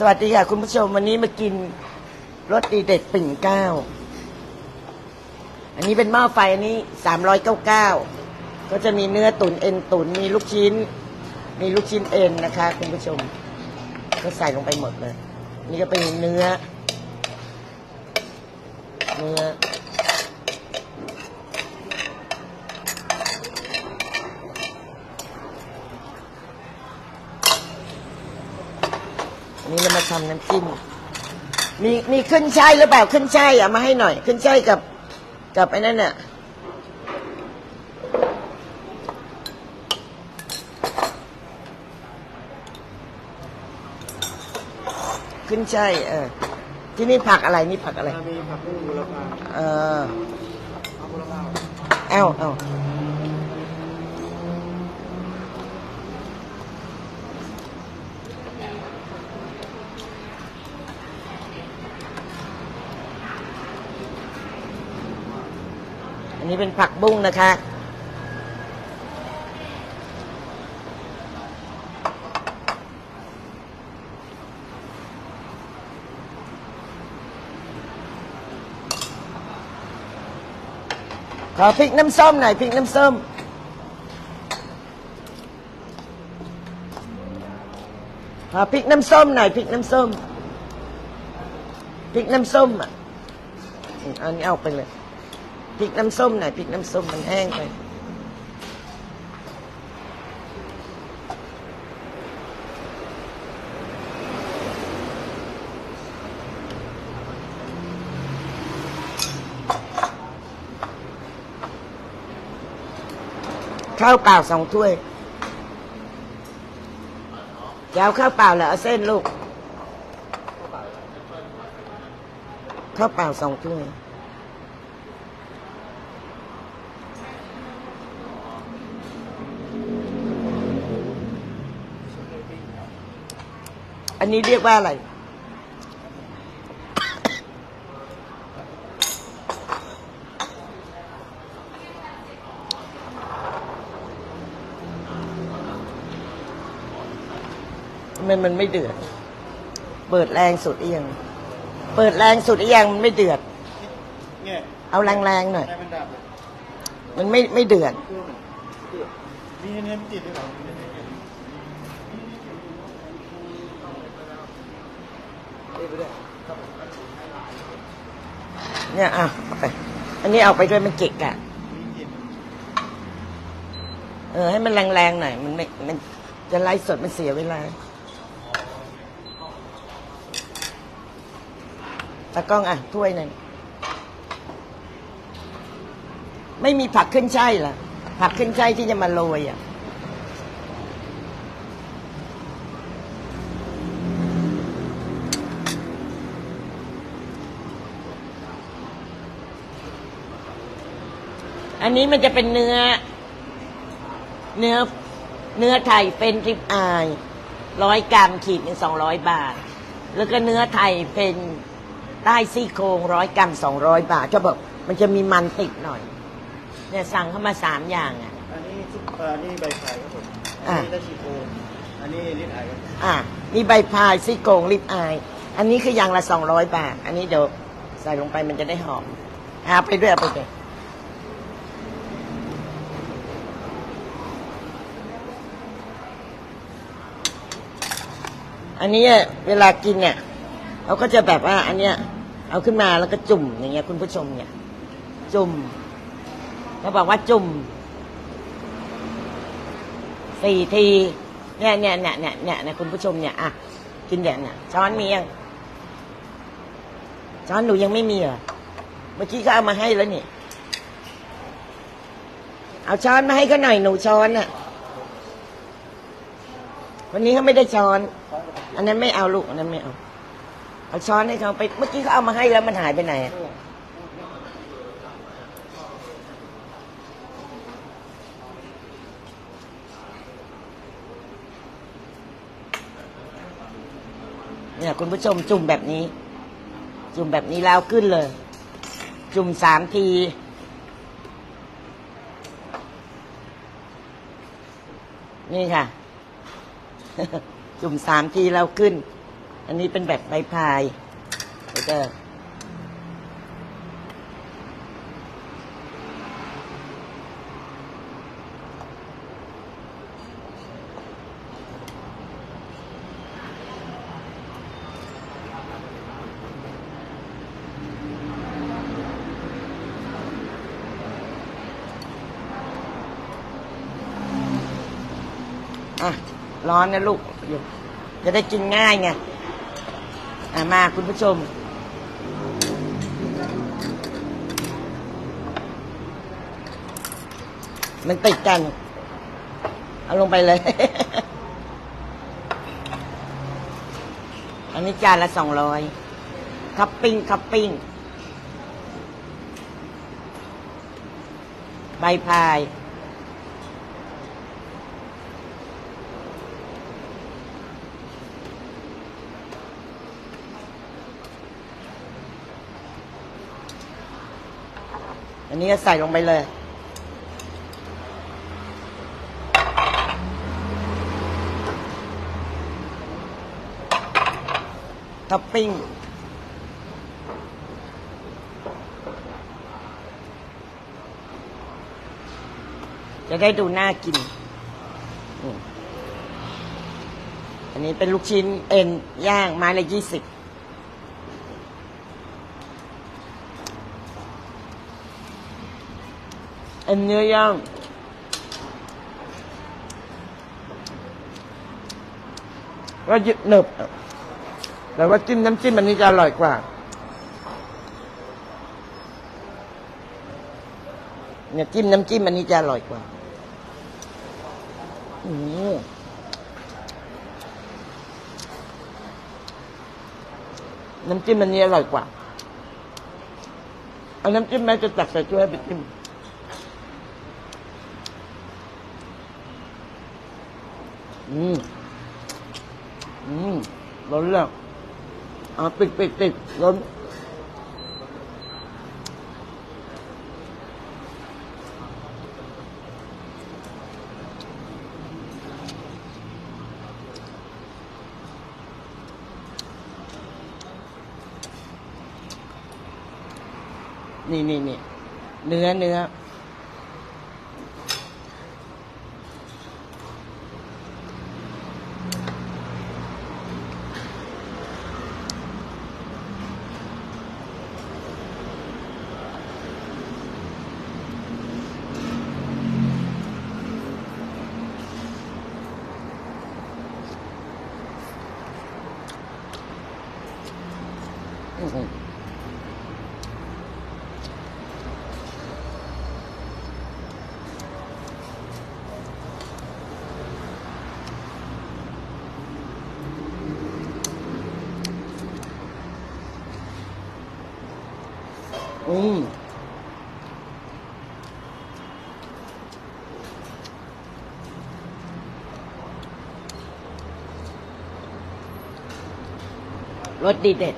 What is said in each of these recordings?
สวัสดีค่ะ คุณผู้ชมวันนี้มากินรสดีเด็ดปิ่นเก้า อันนี้เป็นหม้อไฟอันนี้สามร้อยเก้าเก้าก็จะมีเนื้อตุ๋นเอ็นตุ๋นมีลูกชิ้น มีลูกชิ้นเอ็นนะคะ คุณผู้ชม ก็ใส่ลงไปหมดเลย นี่ก็เป็นเนื้อ เนื้อ นนี้เรามาทำน้ำจิ้มมีมีขึ้นช่ายหรือเปล่าขึ้นช่ายอะมาให้หน่อย ขึ้นช่ายกับ กับไอ้นั่นน่ะขึ้นช่ายเออที่นี่ผักอะไรนี่ผักอะไรมีผักบุ้งบุรพาเออผักบุรพาเอ้าเอ้า นี้เป็นผักบุ้งนะคะ ขอพริกน้ำส้มหน่อยพริกน้ำส้มขอพริกน้ำส้มหน่อยพริกน้ำส้มพริกน้ำส้มอะอันนี้เอาไปเลย พริกน้ำส้มหน่อยพริกน้ำส้มมันแห้งไปข้าวเปล่าสองถ้วยจะเอาข้าวเปล่าหรือเอาเส้นลูก ข้าวเปล่าสองถ้วย อันนี้เรียกว่าอะไรทำไมมันไม่เดือด เปิดแรงสุดเอียง เปิดแรงสุดเอียงมันไม่เดือดเนี่ยเอาแรงๆหน่อย มันไม่ไม่เดือดเครื่องหนึ่งเดือดมีเนื้อมันติดหรอเนื้อมันติดเอ้ย ไปด้วยเนี่ยอะเอาไป อันนี้เอาไปด้วยมันเกะกะมีกลิ่นเออ ให้มันแรงๆหน่อย มันไม่มันจะไล่สดมันเสียเวลาตากล้องอะ ถ้วยหนึ่งไม่มีผักขึ้นช่ายเหรอผักขึ้นช่ายที่จะมาโรยอะ อันนี้มันจะเป็นเนื้อ เนื้อเนื้อไทยเป็นริบอายร้อยกรัมขีดหนึ่งสองร้อยบาท แล้วก็เนื้อไทยเป็นใต้ซี่โครงร้อยกรัมสองร้อยบาทก็บอกมันจะมีมันติดหน่อย เนี่ยสั่งเข้ามาสามอย่างอะ อันนี้ซุปเอ่ออันนี้ใบไผ่ครับผมอะอันนี้ได้ชีโครงอันนี้ลิ้นไผ่ครับอะนี่ใบพายซี่โครงริบอาย อันนี้คืออย่างละสองร้อยบาท อันนี้เดี๋ยวใส่ลงไปมันจะได้หอมเอาไปด้วยเอาไปด้วย อันนี้เวลากินเนี่ยเขาก็จะแบบว่า อันเนี้ย เอาขึ้นมาแล้วก็จุ่มอย่างเงี้ย คุณผู้ชมเนี่ย จุ่มเขาบอกว่าจุ่มสี่ทีเนี่ยเนี่ยเนี่ยเนี่ยเนี่ยนี่ยคุณผู้ชมเนี่ยอะกินแบบเนี่ยช้อนมียังช้อนหนูยังไม่มีเหรอเมื่อกี้ก็เอามาให้แล้วนี่เอาช้อนมาให้เขาหน่อยหนูช้อนน่ะวันนี้เขาไม่ได้ช้อน อันนั้นไม่เอาลูกอันนั้นไม่เอา เอาช้อนให้เขาไป เมื่อกี้เขาเอามาให้แล้วมันหายไปไหนอะเนี่ยคุณผู้ชมจุ่มแบบนี้ จุ่มแบบนี้แล้วขึ้นเลย จุ่มสามที นี่ค่ะ จุ่มสามทีแล้วขึ้น อันนี้เป็นแบบใบพายแล้วก็อะร้อนนะลูก จะได้กินง่ายไงมาคุณผู้ชม มันติดกัน เอาลงไปเลย อันนี้จานละสองร้อยคัพปิ้งคัพปิ้งใบพาย อันนี้ใส่ลงไปเลยท็อปปิ้งจะได้ดูน่ากิน อันนี้เป็นลูกชิ้นเอ็นย่างไม้ละยี่สิบ อ็นเนื้อย่างก็ยึดหนึบแต่ว่าจิ้มน้ำจิ้มอันนี้จะอร่อยกว่า เนี่ยจิ้มน้ำจิ้มอันนี้จะอร่อยกว่าอืมน้ำจิ้มอันนี้อร่อยกว่า เอาน้ำจิ้มแม่จะตักใส่ถ้วยไปจิ้ม อืม อืมล้อนแล้วอะปิดปิดปิดล้อนนี่นี่นี่เนื้อเนื้อม อืมรสดีเด็ด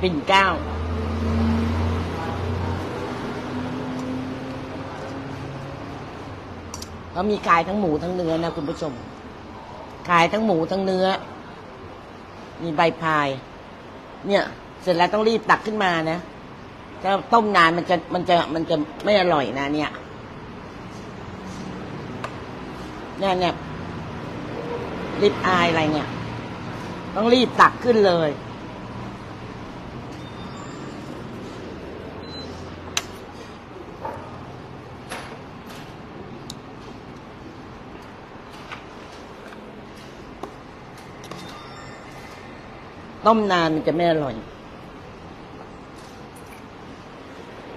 ปิ่นเก้า เขามีขายทั้งหมูทั้งเนื้อนะคุณผู้ชม ขายทั้งหมูทั้งเนื้อ มีใบพาย เนี่ย เสร็จแล้วต้องรีบตักขึ้นมานะ ถ้าต้มนานมันจะมันจะมันจะไม่อร่อยนะ เนี่ยเนี่ยเนี่ยรีบอายอะไรเนี่ย ต้องรีบตักขึ้นเลย ต้มนานมันจะไม่อร่อย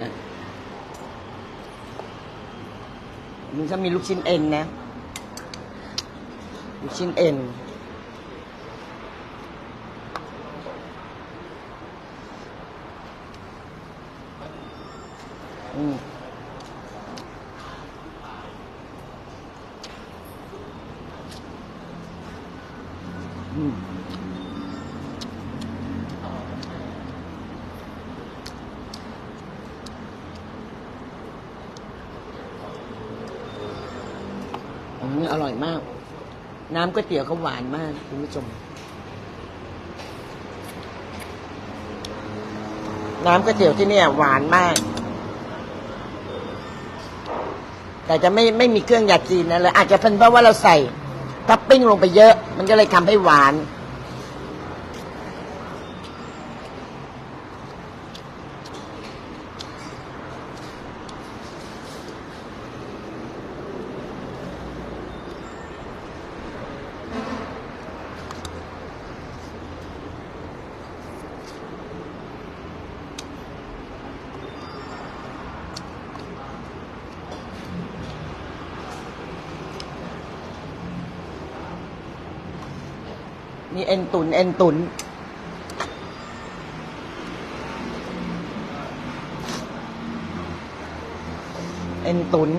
อะมั นจะมีลูกชิ้นเอ็นนะ ลูกชิ้นเอ็น อืม อร่อยมาก น้ำก๋วยเตี๋ยวเขาหวานมากคุณผู้ชม น้ำก๋วยเตี๋ยวที่นี่หวานมาก แต่จะไม่ไม่มีเครื่องยาจีนนะเลยอาจจะเป็นเพราะว่าเราใส่ทับปิ้งลงไปเยอะ มันก็เลยทำให้หวาน มีเอ็นตุนเอ็นตุนเอ็นตุน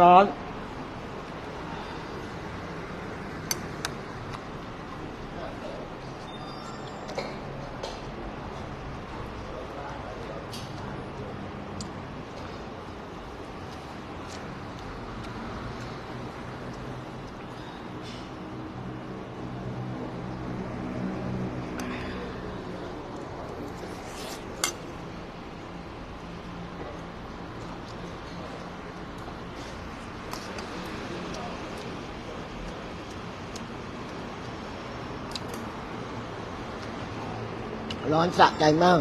ร้อน ร้อนสะใจมาก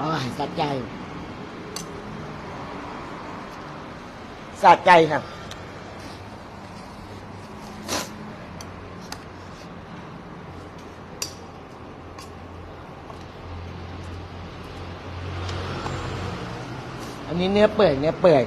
อ๋อสะใจ สะใจค่ะอันนี้เนื้อเปื่อยเนื้อเปื่อย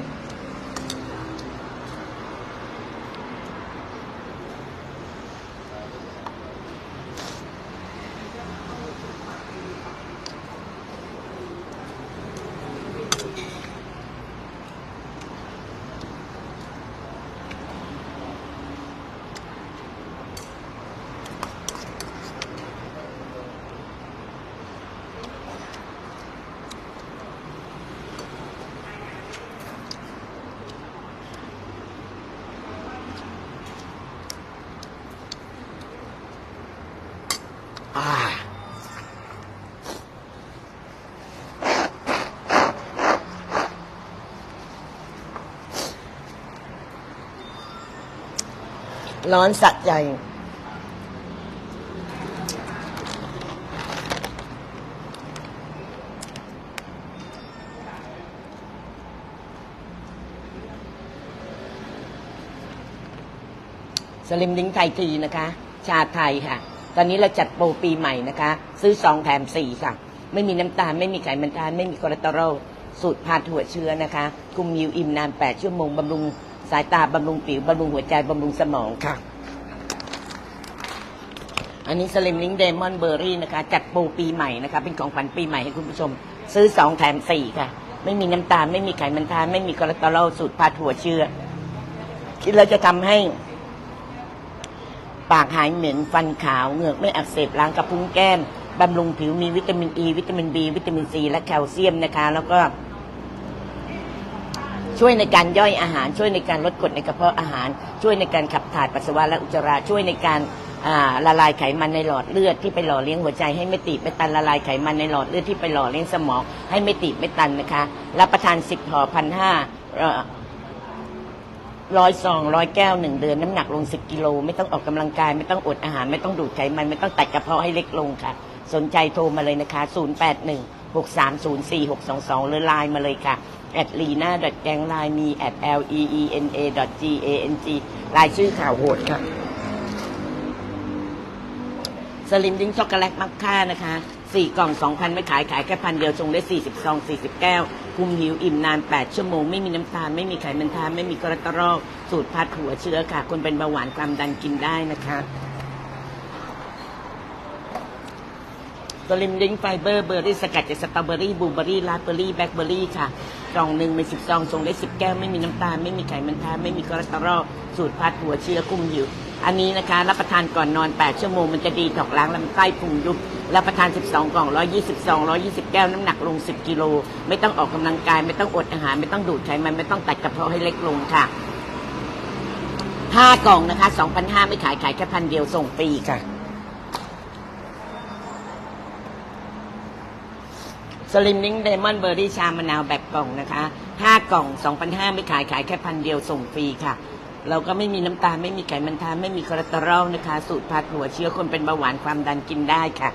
ร้อนสะใจ สลิมลิงไทยทีนะคะ ชาไทยค่ะ ตอนนี้เราจัดโปรปีใหม่นะคะ ซื้อสองแถมสี่ค่ะ ไม่มีน้ำตาล ไม่มีไขมันทาน ไม่มีคอเลสเตอรอล สูตรพาถั่วเชื้อนะคะ คุมมิวอิ่มนาน8ชั่วโมงบำรุง สายตาบำรุงผิวบำรุงหัวใจบำรุงสมองค่ะ อันนี้สลิมลิงเดมอนเบอร์รี่นะคะ จัดโปรปีใหม่นะคะ เป็นของขวัญปีใหม่ให้คุณผู้ชม ซื้อสองแถมสี่ค่ะ ไม่มีน้ำตาล ไม่มีไขมันทาน ไม่มีคอเลสเตอรอลสูตรพาถั่วเชื้อคิดแล้วจะทำให้ ปากหายเหม็นฟันขาวเหงือกไม่อักเสบล้างกระพุ้งแก้มบำรุงผิวมีวิตามินอ e, ีวิตามินบีวิตามินซีและแคลเซียมนะคะ แล้วก็ ช่วยในการย่อยอาหาร ช่วยในการลดกรดในกระเพาะอาหาร ช่วยในการขับถ่ายปัสสาวะและอุจจาระช่วยในการาละลายไขมันในหลอดเลือดที่ไปหล่อเลี้ยงหัวใจให้ไม่ตีบไม่ตันละลายไขมันในหลอดเลือดที่ไปหล่อเลี้ยงสมองให้ไม่ตีบไม่ตันนะคะรับประทานสิบห่อพันห้าร้อยซองร้อยแก้วหนึ่งเดือนน้ำหนักลงสิบกิโลไม่ต้องออกกำลังกาย ไม่ต้องอดอาหาร ไม่ต้องดูดไขมัน ไม่ต้องตัดกระเพาะให้เล็กลงค่ะ สนใจโทรมาเลยนะคะ 0 8 1 6 3 0 4 6 2 2หรือไลน์มาเลยค่ะแอดลีน่าดแกงไลน์มีแอด l e e n a g a n g ลายชื่อข่าวโหดค่ะสลิมดิ้งช็อกโกแลตมัคค่านะคะสี่กล่องสองพันไม่ขายขายแค่พันเดียวชงได้สี่สิบซองสี่สิบแก้ว คุมหิวอิ่มนานแปดชั่วโมง ไม่มีน้ำตาล ไม่มีไขมันทานไม่มีคอเลสเตอรอลสูตรพัดหัวเชื้อค่ะ คนเป็นเบาหวานความดันกินได้นะคะ สลิมดิ้งไฟเบอร์เบอร์รี่สกัดจากสตรอเบอรี่บลูเบอรี่ราสเบอรี่แบล็คเบอรี่ค่ะกล่องหนึ่งมีสิบซองชงได้สิบแก้วไม่มีน้ำตาลไม่มีไขมันแทานไม่มีคอเลสเตอรอลสูตรพัดหัวเชื้อคุมหิวอันนี้นะคะ รับประทานก่อนนอน 8 ชั่วโมงมันจะดีถอกล้างลำไส้พุงยุบรับประทาน 12 กล่อง 122 120 แก้ว น้ำหนักลง 10 กิโล ไม่ต้องออกกำลังกาย ไม่ต้องอดอาหาร ไม่ต้องดูดไขมัน ไม่ต้องตัดกระเพาะให้เล็กลงค่ะ 5 กล่องนะคะ2,500 ไม่ขาย ขายแค่พันเดียวส่งฟรีค่ะ สลิมลิงเดมอนเบอร์รี่ชามะนาวแบบกล่องนะคะ 5 กล่อง 2,500 ไม่ขายขายแค่พันเดียวส่งฟรีค่ะ เราก็ไม่มีน้ำตาล ไม่มีไขมันทานไม่มีคอเลสเตอรอลนะคะ สูตรผัดหัวเชื้อคนเป็นเบาหวานความดันกินได้ค่ะ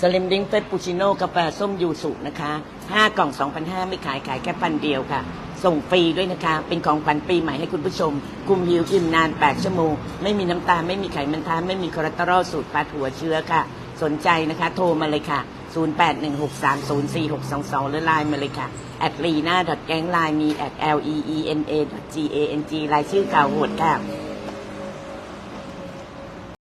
สลิมดิ้งเฟปปูชิโน่กาแฟส้มยูสุนะคะ 5 กล่อง 2,500 ไม่ขายขายแค่พันเดียวค่ะ ส่งฟรีด้วยนะคะ เป็นของขวัญปีใหม่ให้คุณผู้ชม คุมหิวอิ่มนาน 8 ชั่วโมง ไม่มีน้ำตาล ไม่มีไขมันทานไม่มีคอเลสเตอรอลสูตรปลาถั่วเชื้อค่ะ สนใจนะคะ โทรมาเลยค่ะ 0816304622 หรือไลน์มาเลยค่ะแอดลีน่าแก๊งไลน์มีแอด l e e n a g a n g รายชื่อข่าโหดค่ะ